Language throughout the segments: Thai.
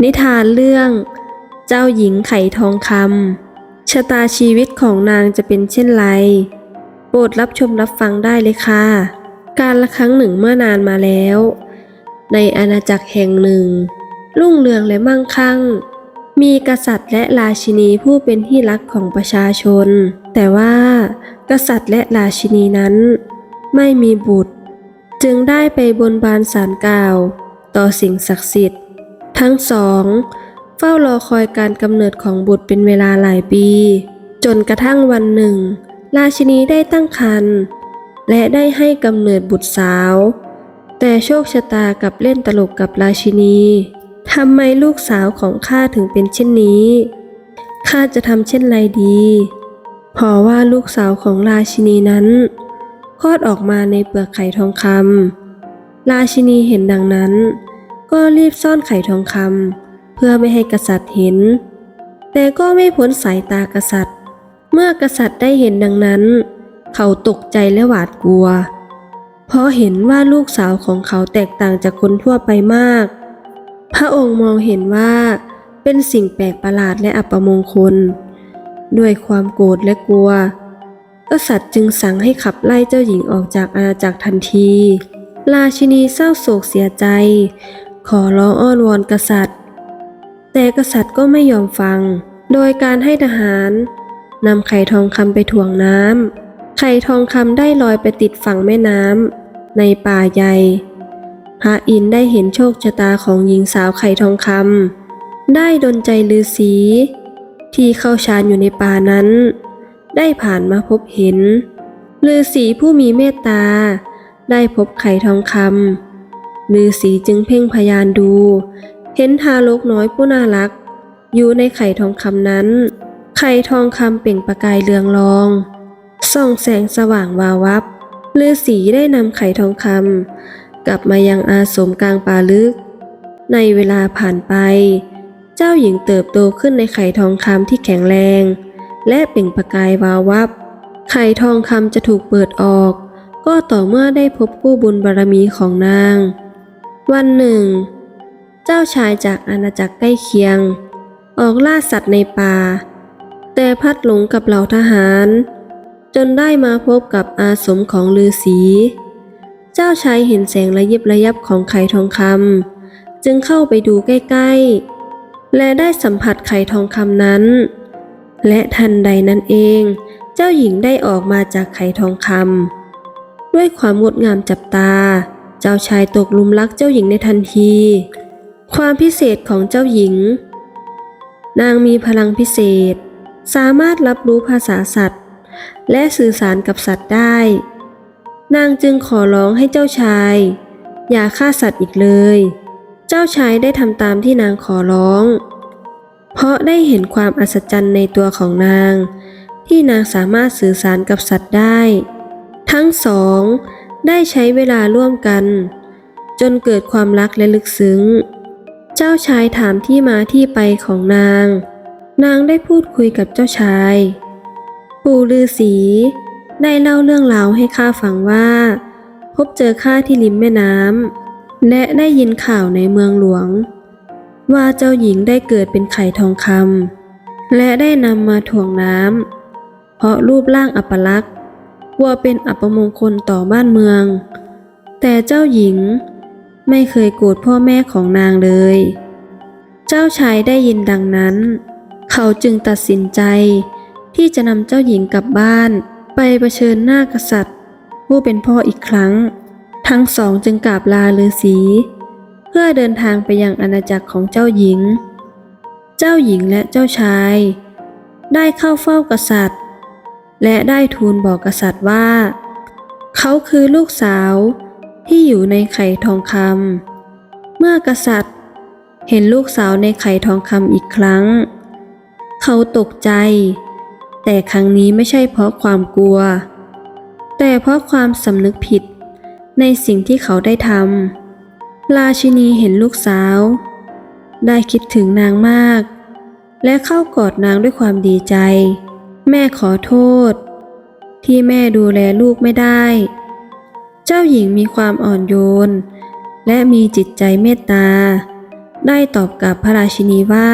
นิทานเรื่อง เจ้าหญิงไข่ทองคำชะตาชีวิตของนางจะเป็นเช่นไร โปรดรับชมรับฟังได้เลยค่ะ การละครั้งหนึ่งเมื่อนานมาแล้ว ในอาณาจักรแห่งหนึ่ง รุ่งเรืองและมั่งคั่ง มีกษัตริย์และราชินีผู้เป็นที่รักของประชาชน แต่ว่า กษัตริย์และราชินีนั้น ไม่มีบุตร จึงได้ไปบนบานสารกล่าว ต่อสิ่งศักดิ์สิทธิ์ ทั้งสองเฝ้ารอคอยการกำเนิดของบุตรเป็นเวลาหลายปี จนกระทั่งวันหนึ่ง ราชินีได้ตั้งครรภ์และได้ให้กำเนิดบุตรสาว แต่โชคชะตากับเล่นตลกกับราชินีทำไมลูกสาวของข้าถึงเป็นเช่นนี้ข้าจะทำเช่นไรดีเพราะว่าลูกสาวของราชินีนั้นคลอดออกมาในเปลือกไข่ทองคำราชินีเห็นดังนั้น ก็รีบซ่อนไข่ทองคำเพื่อไม่ให้กษัตริย์เห็น แต่ก็ไม่พ้นสายตากษัตริย์ เมื่อกษัตริย์ได้เห็นดังนั้น เขาตกใจและหวาดกลัว เพราะเห็นว่าลูกสาวของเขาแตกต่างจากคนทั่วไปมาก พระองค์มองเห็นว่าเป็นสิ่งแปลกประหลาดและอัปมงคล ด้วยความโกรธและกลัว กษัตริย์จึงสั่งให้ขับไล่เจ้าหญิงออกจากอาณาจักรทันที ราชินีเศร้าโศกเสียใจ ขอร้องอ้อนวอนกษัตริย์ แต่กษัตริย์ก็ไม่ยอมฟัง โดยการให้ทหารนำไข่ทองคำไปถ่วงน้ำไข่ทองคำได้ลอยไปติดฝั่งแม่น้ำในป่าใหญ่พระอินได้เห็นโชคชะตาของหญิงสาวไข่ทองคำได้ดลใจฤาษีที่เข้าฌานอยู่ในป่านั้น ได้ผ่านมาพบเห็นฤาษีผู้มีเมตตา ได้พบไข่ทองคำ ฤาษีจึงเพ่งพยานดู เห็นทารกน้อยผู้น่ารัก อยู่ในไข่ทองคำนั้น ไข่ทองคำเปล่งประกายเรืองรอง ส่องแสงสว่างวาวับฤาษีได้นำไข่ทองคำกลับมายังอาสมกลางป่าลึก ในเวลาผ่านไป เจ้าหญิงเติบโตขึ้นในไข่ทองคำที่แข็งแรง และเปล่งประกายวาวับ ไข่ทองคำจะถูกเปิดออก ก็ต่อเมื่อได้พบผู้บุญบารมีของนาง วันหนึ่ง เจ้าชายจากอาณาจักรใกล้เคียง ออกล่าสัตว์ในป่า แต่พัดหลงกับเหล่าทหาร จนได้มาพบกับอาสมของฤาษีเจ้าชายเห็นแสงระยิบระยับของไข่ทองคำจึงเข้าไปดูใกล้ๆ และได้สัมผัสไข่ทองคำนั้น และทันใดนั้นเอง เจ้าหญิงได้ออกมาจากไข่ทองคำด้วยความงดงามจับตา เจ้าชายตกหลุมรักเจ้าหญิงในทันที ความพิเศษของเจ้าหญิง นางมีพลังพิเศษ สามารถรับรู้ภาษาสัตว์ และสื่อสารกับสัตว์ได้ นางจึงขอร้องให้เจ้าชาย อย่าฆ่าสัตว์อีกเลย เจ้าชายได้ทำตามที่นางขอร้อง เพราะได้เห็นความอัศจรรย์ในตัวของนาง ที่นางสามารถสื่อสารกับสัตว์ได้ ทั้งสอง ได้ใช้เวลาร่วมกัน จนเกิดความรักและลึกซึ้ง เจ้าชายถามที่มาที่ไปของนาง นางได้พูดคุยกับเจ้าชาย ปู่ฤาษีได้เล่าเรื่องราวให้ข้าฟังว่า พบเจอข้าที่ริมแม่น้ำและได้ยินข่าวในเมืองหลวง ว่าเจ้าหญิงได้เกิดเป็นไข่ทองคำและได้นำมาถ่วงน้ำเพราะรูปร่างอัปลักษณ์ กลัวเป็นอัปมงคลต่อบ้านเมือง แต่เจ้าหญิงไม่เคยโกรธพ่อแม่ของนางเลย เจ้าชายได้ยินดังนั้น เขาจึงตัดสินใจ ที่จะนำเจ้าหญิงกลับบ้านไปเผชิญหน้ากษัตริย์ ผู้เป็นพ่ออีกครั้ง ทั้งสองจึงกราบลาฤาษีเพื่อเดินทางไปยังอาณาจักรของเจ้าหญิง เจ้าหญิงและเจ้าชาย ได้เข้าเฝ้ากษัตริย์ และได้ทูลบอกกษัตริย์ว่า เขาคือลูกสาวที่อยู่ในไข่ทองคำเมื่อกษัตริย์ เห็นลูกสาวในไข่ทองคำอีกครั้ง เขาตกใจ แต่ครั้งนี้ไม่ใช่เพราะความกลัว แต่เพราะความสำนึกผิดในสิ่งที่เขาได้ทำราชินีเห็นลูกสาว ได้คิดถึงนางมาก และเข้ากอดนางด้วยความดีใจ แม่ขอโทษ ที่แม่ดูแลลูกไม่ได้ เจ้าหญิงมีความอ่อนโยน และมีจิตใจเมตตา ได้ตอบกับพระราชินีว่า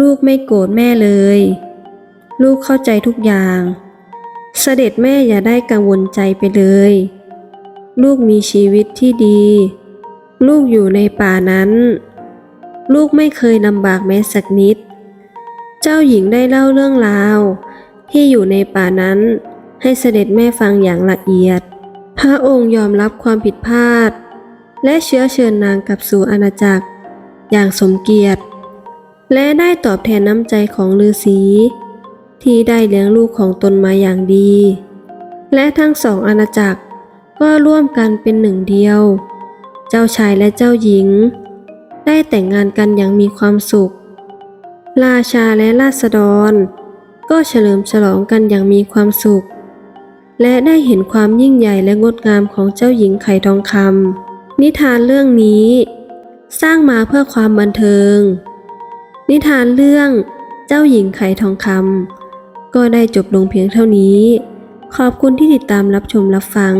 ลูกไม่โกรธแม่เลย ลูกเข้าใจทุกอย่าง เสด็จแม่อย่าได้กังวลใจไปเลย ลูกมีชีวิตที่ดี ลูกอยู่ในป่านั้น ลูกไม่เคยลำบากแม้สักนิด เจ้าหญิงได้เล่าเรื่องราว ที่อยู่ในป่านั้น ให้เสด็จแม่ฟังอย่างละเอียด พระองค์ยอมรับความผิดพลาด และเชื้อเชิญนางกลับสู่อาณาจักร อย่างสมเกียรติ และได้ตอบแทนน้ำใจของฤาษีที่ได้เลี้ยงลูกของตนมาอย่างดี และทั้งสองอาณาจักรก็ร่วมกันเป็นหนึ่งเดียว เจ้าชายและเจ้าหญิง ได้แต่งงานกันอย่างมีความสุข ราชาและราษฎร ก็เฉลิมฉลองกันอย่างมีความสุข และได้เห็นความยิ่งใหญ่และงดงามของเจ้าหญิงไข่ทองคำนิทานเรื่องนี้ สร้างมาเพื่อความบันเทิง นิทานเรื่องเจ้าหญิงไข่ทองคำก็ได้จบลงเพียงเท่านี้ ขอบคุณที่ติดตามรับชมรับฟัง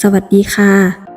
สวัสดีค่ะ